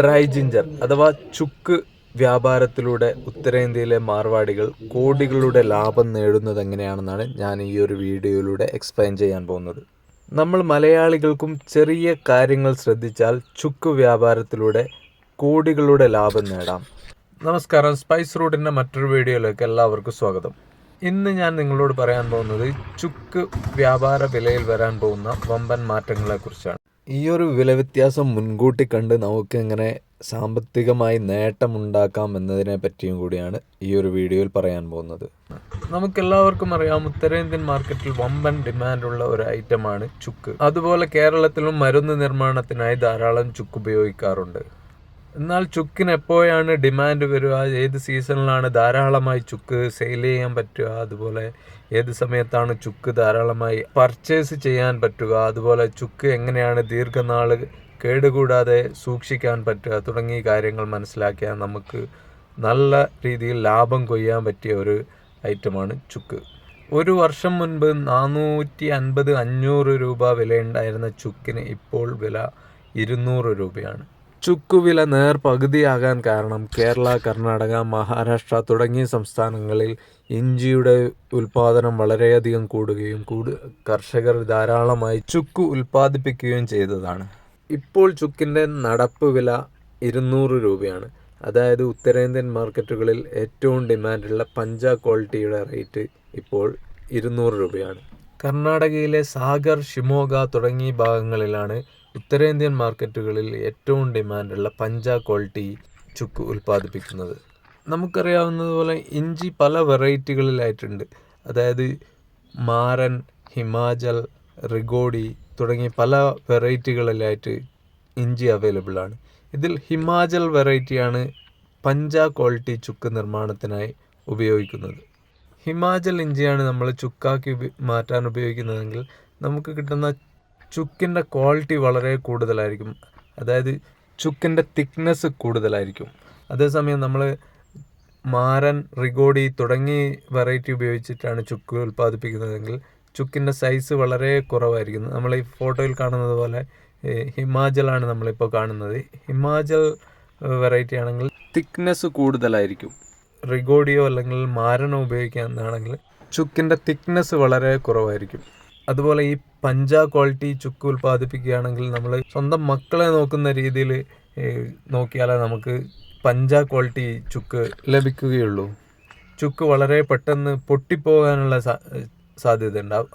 Dry ginger അഥവാ ചുക്ക് വ്യാപാരത്തിലൂടെ ഉത്തരേന്ത്യയിലെ മാർവാടികൾ കോടികളുടെ ലാഭം നേടുന്നത് എങ്ങനെയാണെന്നാണ് ഞാൻ ഈ ഒരു വീഡിയോയിലൂടെ എക്സ്പ്ലെയിൻ ചെയ്യാൻ പോകുന്നത്. നമ്മൾ മലയാളികൾക്കും ചെറിയ കാര്യങ്ങൾ ശ്രദ്ധിച്ചാൽ ചുക്ക് വ്യാപാരത്തിലൂടെ കോടികളുടെ ലാഭം നേടാം. നമസ്കാരം സ്പൈസ് റൂട്ടിന്റെ മറ്റൊരു വീഡിയോയിലേക്ക് എല്ലാവർക്കും സ്വാഗതം. ഇന്ന് ഞാൻ നിങ്ങളോട് പറയാൻ പോകുന്നത് ചുക്ക് വ്യാപാര വിലയിൽ വരാൻ പോകുന്ന വമ്പൻ മാറ്റങ്ങളെക്കുറിച്ചാണ്. ഈ ഒരു വില വ്യത്യാസം മുൻകൂട്ടി കണ്ട് നമുക്ക് എങ്ങനെ സാമ്പത്തികമായി നേട്ടമുണ്ടാക്കാം എന്നതിനെ പറ്റിയും കൂടിയാണ് ഈ ഒരു വീഡിയോയിൽ പറയാൻ പോകുന്നത്. നമുക്കെല്ലാവർക്കും അറിയാം ഉത്തരേന്ത്യൻ മാർക്കറ്റിൽ വമ്പൻ ഡിമാൻഡുള്ള ഒരു ഐറ്റമാണ് ചുക്ക്. അതുപോലെ കേരളത്തിലും മരുന്ന് നിർമ്മാണത്തിനായി ധാരാളം ചുക്ക് ഉപയോഗിക്കാറുണ്ട്. എന്നാൽ ചുക്കിന് എപ്പോഴാണ് ഡിമാൻഡ് വരിക? ഏത് സീസണിലാണ് ധാരാളമായി ചുക്ക് സെയിൽ ചെയ്യാൻ പറ്റുക? അതുപോലെ ഏത് സമയത്താണ് ചുക്ക് ധാരാളമായി പർച്ചേസ് ചെയ്യാൻ പറ്റുക? അതുപോലെ ചുക്ക് എങ്ങനെയാണ് ദീർഘനാൾ കേടുകൂടാതെ സൂക്ഷിക്കാൻ പറ്റുക? തുടങ്ങിയ കാര്യങ്ങൾ മനസ്സിലാക്കിയാൽ നമുക്ക് നല്ല രീതിയിൽ ലാഭം കൊയ്യാൻ പറ്റിയ ഒരു ഐറ്റമാണ് ചുക്ക്. ഒരു വർഷം മുൻപ് നാനൂറ്റി അൻപത് അഞ്ഞൂറ് രൂപ വിലയുണ്ടായിരുന്ന ചുക്കിന് ഇപ്പോൾ വില ഇരുന്നൂറ് രൂപയാണ്. ചുക്കുവില നേർ പകുതിയാകാൻ കാരണം കേരള കർണാടക മഹാരാഷ്ട്ര തുടങ്ങിയ സംസ്ഥാനങ്ങളിൽ ഇഞ്ചിയുടെ ഉൽപാദനം വളരെയധികം കൂടുകയും കൂടു കർഷകർ ധാരാളമായി ചുക്ക് ഉൽപ്പാദിപ്പിക്കുകയും ചെയ്തതാണ്. ഇപ്പോൾ ചുക്കിന്റെ നടപ്പ് വില ഇരുന്നൂറ് രൂപയാണ്. അതായത് ഉത്തരേന്ത്യൻ മാർക്കറ്റുകളിൽ ഏറ്റവും ഡിമാൻഡുള്ള പഞ്ച ക്വാളിറ്റിയുടെ റേറ്റ് ഇപ്പോൾ ഇരുന്നൂറ് രൂപയാണ്. കർണാടകയിലെ സാഗർ ഷിമോഗ തുടങ്ങിയ ഭാഗങ്ങളിലാണ് ഉത്തരേന്ത്യൻ മാർക്കറ്റുകളിൽ ഏറ്റവും ഡിമാൻഡുള്ള പഞ്ച ക്വാളിറ്റി ചുക്ക് ഉൽപ്പാദിപ്പിക്കുന്നത്. നമുക്കറിയാവുന്നതുപോലെ ഇഞ്ചി പല വെറൈറ്റികളിലായിട്ടുണ്ട്. അതായത് മാരൻ ഹിമാചൽ റിഗോഡി തുടങ്ങി പല വെറൈറ്റികളിലായിട്ട് ഇഞ്ചി അവൈലബിൾ ആണ് ഇതിൽ ഹിമാചൽ വെറൈറ്റിയാണ് പഞ്ച ക്വാളിറ്റി ചുക്ക് നിർമ്മാണത്തിനായി ഉപയോഗിക്കുന്നത്. ഹിമാചൽ ഇഞ്ചിയാണ് നമ്മൾ ചുക്കാക്കി മാറ്റാൻ ഉപയോഗിക്കുന്നതെങ്കിൽ നമുക്ക് കിട്ടുന്ന ചുക്കിന്റെ ക്വാളിറ്റി വളരെ കൂടുതലായിരിക്കും. അതായത് ചുക്കിന്റെ തിക്നെസ് കൂടുതലായിരിക്കും. അതേസമയം നമ്മൾ മാരൻ റിഗോഡി തുടങ്ങി വെറൈറ്റി ഉപയോഗിച്ചിട്ടാണ് ചുക്ക് ഉൽപ്പാദിപ്പിക്കുന്നതെങ്കിൽ ചുക്കിന്റെ സൈസ് വളരെ കുറവായിരിക്കും. നമ്മൾ ഈ ഫോട്ടോയിൽ കാണുന്നത് പോലെ ഹിമാചലാണ് നമ്മളിപ്പോൾ കാണുന്നത്. ഹിമാചൽ വെറൈറ്റി ആണെങ്കിൽ തിക്നെസ് കൂടുതലായിരിക്കും. റിഗോഡിയോ അല്ലെങ്കിൽ മാരണോ ഉപയോഗിക്കുകയാണെങ്കിൽ ചുക്കിന്റെ തിക്നെസ് വളരെ കുറവായിരിക്കും. അതുപോലെ ഈ പഞ്ച ക്വാളിറ്റി ചുക്ക് ഉൽപ്പാദിപ്പിക്കുകയാണെങ്കിൽ നമ്മൾ സ്വന്തം മക്കളെ നോക്കുന്ന രീതിയിൽ നോക്കിയാലേ നമുക്ക് പഞ്ച ക്വാളിറ്റി ചുക്ക് ലഭിക്കുകയുള്ളൂ. ചുക്ക് വളരെ പെട്ടെന്ന് പൊട്ടിപ്പോകാനുള്ള സാധ്യത ഉണ്ടാവും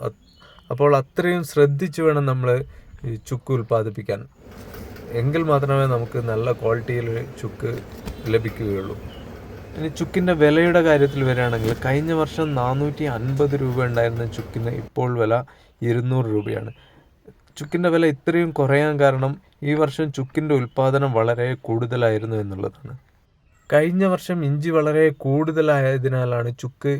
അപ്പോൾ അത്രയും ശ്രദ്ധിച്ചു വേണം നമ്മൾ ചുക്ക് ഉൽപ്പാദിപ്പിക്കാൻ. എങ്കിൽ മാത്രമേ നമുക്ക് നല്ല ക്വാളിറ്റിയിൽ ചുക്ക് ലഭിക്കുകയുള്ളൂ. ഇനി ചുക്കിന്റെ വിലയുടെ കാര്യത്തിൽ വരികയാണെങ്കിൽ കഴിഞ്ഞ വർഷം നാനൂറ്റി അൻപത് രൂപ ഉണ്ടായിരുന്ന ചുക്കിന് ഇപ്പോൾ വില ഇരുന്നൂറ് രൂപയാണ്. ചുക്കിന്റെ വില ഇത്രയും കുറയാൻ കാരണം ഈ വർഷം ചുക്കിന്റെ ഉൽപ്പാദനം വളരെ കൂടുതലായിരുന്നു എന്നുള്ളതാണ്. കഴിഞ്ഞ വർഷം ഇഞ്ചി വളരെ കൂടുതലായതിനാലാണ് ചുക്ക്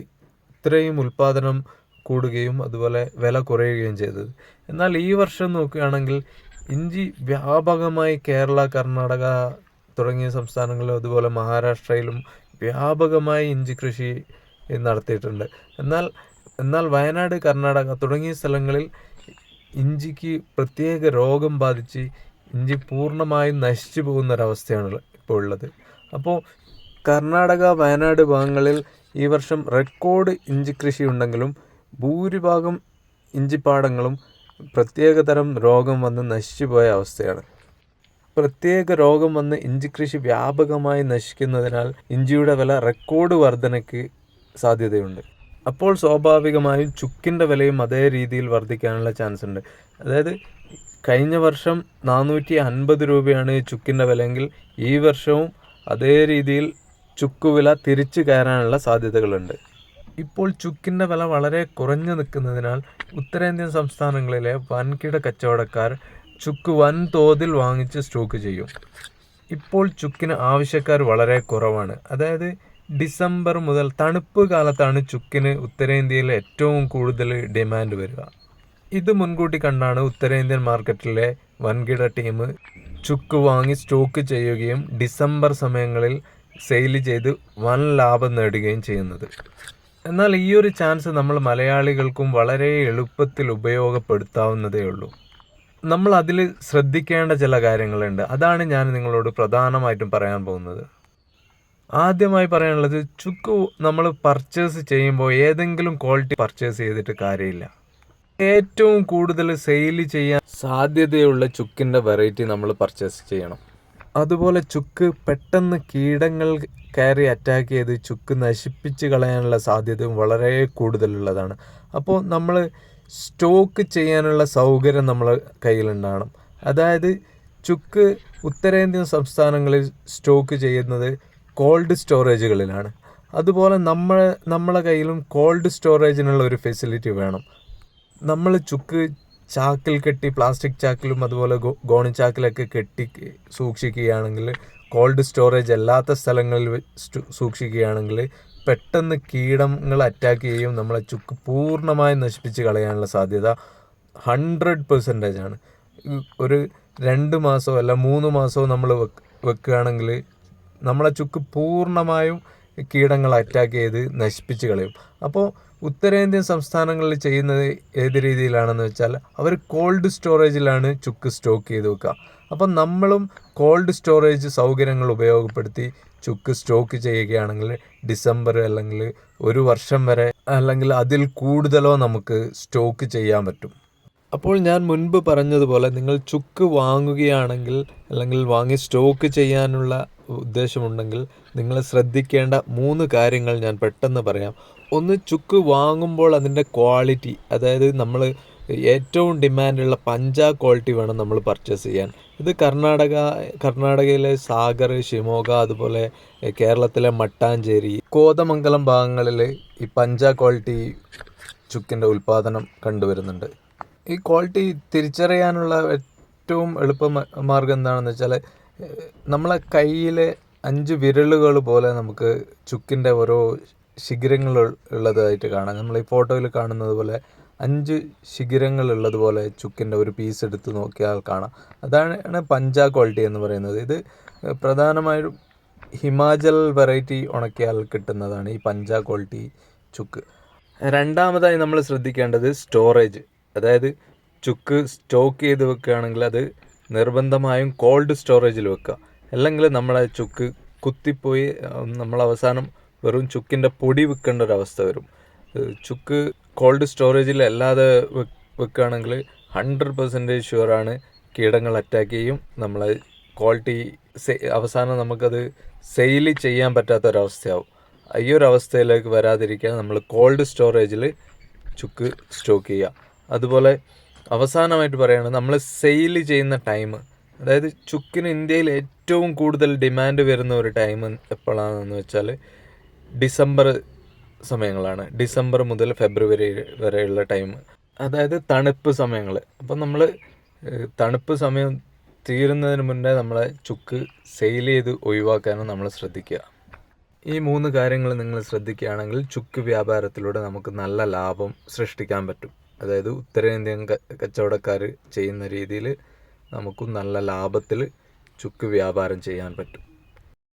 ഇത്രയും ഉൽപ്പാദനം കൂടുകയും അതുപോലെ വില കുറയുകയും ചെയ്തത്. എന്നാൽ ഈ വർഷം നോക്കുകയാണെങ്കിൽ ഇഞ്ചി വ്യാപകമായി കേരള കർണാടക തുടങ്ങിയ സംസ്ഥാനങ്ങളിലും അതുപോലെ മഹാരാഷ്ട്രയിലും വ്യാപകമായി ഇഞ്ചി കൃഷി നടത്തിയിട്ടുണ്ട്. എന്നാൽ എന്നാൽ വയനാട് കർണാടക തുടങ്ങിയ സ്ഥലങ്ങളിൽ ഇഞ്ചിക്ക് പ്രത്യേക രോഗം ബാധിച്ച് ഇഞ്ചി പൂർണമായും നശിച്ചു പോകുന്ന ഒരവസ്ഥയാണ് ഇപ്പോൾ ഉള്ളത് അപ്പോൾ കർണാടക വയനാട് ഭാഗങ്ങളിൽ ഈ വർഷം റെക്കോർഡ് ഇഞ്ചി കൃഷി ഉണ്ടെങ്കിലും ഭൂരിഭാഗം ഇഞ്ചിപ്പാടങ്ങളും പ്രത്യേകതരം രോഗം വന്ന് നശിച്ചു പോയ അവസ്ഥയാണ്. പ്രത്യേക രോഗം വന്ന് ഇഞ്ചി കൃഷി വ്യാപകമായി നശിക്കുന്നതിനാൽ ഇഞ്ചിയുടെ വില റെക്കോർഡ് വർധനയ്ക്ക് സാധ്യതയുണ്ട്. അപ്പോൾ സ്വാഭാവികമായും ചുക്കിന്റെ വിലയും അതേ രീതിയിൽ വർദ്ധിക്കാനുള്ള ചാൻസ് ഉണ്ട്. അതായത് കഴിഞ്ഞ വർഷം നാനൂറ്റി അൻപത് രൂപയാണ് ചുക്കിന്റെ വിലയെങ്കിൽ ഈ വർഷവും അതേ രീതിയിൽ ചുക്ക് വില തിരിച്ചു കയറാനുള്ള സാധ്യതകളുണ്ട്. ഇപ്പോൾ ചുക്കിന്റെ വില വളരെ കുറഞ്ഞു നിൽക്കുന്നതിനാൽ ഉത്തരേന്ത്യൻ സംസ്ഥാനങ്ങളിലെ വൻകിട കച്ചവടക്കാർ ചുക്ക് വൻതോതിൽ വാങ്ങിച്ച് സ്റ്റോക്ക് ചെയ്യും. ഇപ്പോൾ ചുക്കിന് ആവശ്യക്കാർ വളരെ കുറവാണ്. അതായത് ഡിസംബർ മുതൽ തണുപ്പ് കാലത്താണ് ചുക്കിന് ഉത്തരേന്ത്യയിൽ ഏറ്റവും കൂടുതൽ ഡിമാൻഡ് വരിക. ഇത് മുൻകൂട്ടി കണ്ടാണ് ഉത്തരേന്ത്യൻ മാർക്കറ്റിലെ വൻകിട ടീം ചുക്ക് വാങ്ങി സ്റ്റോക്ക് ചെയ്യുകയും ഡിസംബർ സമയങ്ങളിൽ സെയിൽ ചെയ്ത് വൻ ലാഭം നേടുകയും ചെയ്യുന്നത്. എന്നാൽ ഈ ഒരു ചാൻസ് നമ്മൾ മലയാളികൾക്കും വളരെ എളുപ്പത്തിൽ ഉപയോഗപ്പെടുത്താവുന്നതേ ഉള്ളൂ. നമ്മൾ അതിൽ ശ്രദ്ധിക്കേണ്ട ചില കാര്യങ്ങളുണ്ട്. അതാണ് ഞാൻ നിങ്ങളോട് പ്രധാനമായിട്ടും പറയാൻ പോകുന്നത്. ആദ്യമായി പറയാനുള്ളത് ചുക്ക് നമ്മൾ പർച്ചേസ് ചെയ്യുമ്പോൾ ഏതെങ്കിലും ക്വാളിറ്റി പർച്ചേസ് ചെയ്തിട്ട് കാര്യമില്ല. ഏറ്റവും കൂടുതൽ സെയിൽ ചെയ്യാൻ സാധ്യതയുള്ള ചുക്കിന്റെ വെറൈറ്റി നമ്മൾ പർച്ചേസ് ചെയ്യണം. അതുപോലെ ചുക്ക് പെട്ടെന്ന് കീടങ്ങൾ കയറി അറ്റാക്ക് ചെയ്ത് ചുക്ക് നശിപ്പിച്ച് കളയാനുള്ള സാധ്യതയും വളരെ കൂടുതലുള്ളതാണ്. അപ്പോൾ നമ്മൾ സ്റ്റോക്ക് ചെയ്യാനുള്ള സൗകര്യം നമ്മൾ കയ്യിലുണ്ടാകണം. അതായത് ചുക്ക് ഉത്തരേന്ത്യൻ സംസ്ഥാനങ്ങളിൽ സ്റ്റോക്ക് ചെയ്യുന്നത് കോൾഡ് സ്റ്റോറേജുകളിലാണ് അതുപോലെ നമ്മൾ നമ്മളെ കയ്യിലും കോൾഡ് സ്റ്റോറേജിനുള്ള ഒരു ഫെസിലിറ്റി വേണം. നമ്മൾ ചുക്ക് ചാക്കിൽ കെട്ടി പ്ലാസ്റ്റിക് ചാക്കിലും അതുപോലെ ഗോണി ചാക്കിലൊക്കെ കെട്ടി സൂക്ഷിക്കുകയാണെങ്കിൽ കോൾഡ് സ്റ്റോറേജ് അല്ലാത്ത സ്ഥലങ്ങളിൽ സൂക്ഷിക്കുകയാണെങ്കിൽ പെട്ടെന്ന് കീടങ്ങൾ അറ്റാക്ക് ചെയ്യും നമ്മളെ ചുക്ക് പൂർണമായും നശിപ്പിച്ച് കളയാനുള്ള സാധ്യത ഹൺഡ്രഡ് പെർസെന്റേജ് ആണ്. ഒരു രണ്ട് മാസമോ അല്ല മൂന്ന് മാസമോ നമ്മൾ വെക്കുകയാണെങ്കിൽ നമ്മളെ ചുക്ക് പൂർണമായും കീടങ്ങൾ അറ്റാക്ക് ചെയ്ത് നശിപ്പിച്ച് കളയും. അപ്പോൾ ഉത്തരേന്ത്യൻ സംസ്ഥാനങ്ങളിൽ ചെയ്യുന്നത് ഏത് രീതിയിലാണെന്ന് വെച്ചാൽ അവർ കോൾഡ് സ്റ്റോറേജിലാണ് ചുക്ക് സ്റ്റോക്ക് ചെയ്ത് വെക്കുക. അപ്പം നമ്മളും കോൾഡ് സ്റ്റോറേജ് സൗകര്യങ്ങൾ ഉപയോഗപ്പെടുത്തി ചുക്ക് സ്റ്റോക്ക് ചെയ്യുകയാണെങ്കിൽ ഡിസംബർ അല്ലെങ്കിൽ ഒരു വർഷം വരെ അല്ലെങ്കിൽ അതിൽ കൂടുതലോ നമുക്ക് സ്റ്റോക്ക് ചെയ്യാൻ പറ്റും. അപ്പോൾ ഞാൻ മുൻപ് പറഞ്ഞതുപോലെ നിങ്ങൾ ചുക്ക് വാങ്ങുകയാണെങ്കിൽ അല്ലെങ്കിൽ വാങ്ങി സ്റ്റോക്ക് ചെയ്യാനുള്ള ഉദ്ദേശമുണ്ടെങ്കിൽ നിങ്ങൾ ശ്രദ്ധിക്കേണ്ട മൂന്ന് കാര്യങ്ങൾ ഞാൻ പെട്ടെന്ന് പറയാം. ഒന്ന് ചുക്ക് വാങ്ങുമ്പോൾ അതിന്റെ ക്വാളിറ്റി അതായത് നമ്മൾ ഏറ്റവും ഡിമാൻഡുള്ള പഞ്ചാ ക്വാളിറ്റി വേണം നമ്മൾ പർച്ചേസ് ചെയ്യാൻ. ഇത് കർണാടക കർണാടകയിലെ സാഗർ ഷിമോഗ അതുപോലെ കേരളത്തിലെ മട്ടാഞ്ചേരി കോതമംഗലം ഭാഗങ്ങളിൽ ഈ പഞ്ചാ ക്വാളിറ്റി ചുക്കിന്റെ ഉൽപ്പാദനം കണ്ടുവരുന്നുണ്ട്. ഈ ക്വാളിറ്റി തിരിച്ചറിയാനുള്ള ഏറ്റവും എളുപ്പ മാർഗം എന്താണെന്ന് വെച്ചാൽ നമ്മളെ കയ്യിലെ അഞ്ച് വിരലുകൾ പോലെ നമുക്ക് ചുക്കിന്റെ ഓരോ ശിഖിരങ്ങൾ ഉള്ളതായിട്ട് കാണാം. നമ്മൾ ഈ ഫോട്ടോയിൽ കാണുന്നത് പോലെ അഞ്ച് ശിഖിരങ്ങൾ ഉള്ളതുപോലെ ചുക്കിന്റെ ഒരു പീസ് എടുത്ത് നോക്കിയാൽ കാണാം. അതാണ് പഞ്ചാ ക്വാളിറ്റി എന്ന് പറയുന്നത്. ഇത് പ്രധാനമായും ഹിമാചൽ വെറൈറ്റി ഉണക്കിയാൽ കിട്ടുന്നതാണ് ഈ പഞ്ചാ ക്വാളിറ്റി ചുക്ക്. രണ്ടാമതായി നമ്മൾ ശ്രദ്ധിക്കേണ്ടത് സ്റ്റോറേജ്. അതായത് ചുക്ക് സ്റ്റോക്ക് ചെയ്ത് വെക്കുകയാണെങ്കിൽ അത് നിർബന്ധമായും കോൾഡ് സ്റ്റോറേജിൽ വെക്കുക. അല്ലെങ്കിൽ നമ്മളെ ചുക്ക് കുത്തിപ്പോയി നമ്മൾ അവസാനം വെറും ചുക്കിന്റെ പൊടി വെക്കേണ്ട ഒരു അവസ്ഥ വരും. ചുക്ക് കോൾഡ് സ്റ്റോറേജിൽ അല്ലാതെ വെക്കുകയാണെങ്കിൽ ഹൺഡ്രഡ് പെർസെന്റേജ് ഷുവറാണ് കീടങ്ങൾ അറ്റാക്ക് ചെയ്യും. നമ്മളെ ക്വാളിറ്റി അവസാനം നമുക്കത് സെയിൽ ചെയ്യാൻ പറ്റാത്തൊരവസ്ഥയാവും ഈ ഒരു അവസ്ഥയിലേക്ക് വരാതിരിക്കാൻ നമ്മൾ കോൾഡ് സ്റ്റോറേജിൽ ചുക്ക് സ്റ്റോക്ക് ചെയ്യുക. അതുപോലെ അവസാനമായിട്ട് പറയുകയാണ് നമ്മൾ സെയിൽ ചെയ്യുന്ന ടൈം അതായത് ചുക്കിന് ഇന്ത്യയിൽ ഏറ്റവും കൂടുതൽ ഡിമാൻഡ് വരുന്ന ഒരു ടൈം എപ്പോഴാണെന്ന് വെച്ചാൽ ഡിസംബർ സമയങ്ങളാണ്. ഡിസംബർ മുതൽ ഫെബ്രുവരി വരെയുള്ള ടൈം അതായത് തണുപ്പ് സമയങ്ങൾ അപ്പം നമ്മൾ തണുപ്പ് സമയം തീരുന്നതിന് മുന്നേ നമ്മളെ ചുക്ക് സെയിൽ ചെയ്ത് ഒഴിവാക്കാനും നമ്മൾ ശ്രദ്ധിക്കുക. ഈ മൂന്ന് കാര്യങ്ങൾ നിങ്ങൾ ശ്രദ്ധിക്കുകയാണെങ്കിൽ ചുക്ക് വ്യാപാരത്തിലൂടെ നമുക്ക് നല്ല ലാഭം സൃഷ്ടിക്കാൻ പറ്റും. അതായത് ഉത്തരേന്ത്യൻ കച്ചവടക്കാർ ചെയ്യുന്ന രീതിയിൽ നമുക്കും നല്ല ലാഭത്തിൽ ചുക്ക് വ്യാപാരം ചെയ്യാൻ പറ്റും.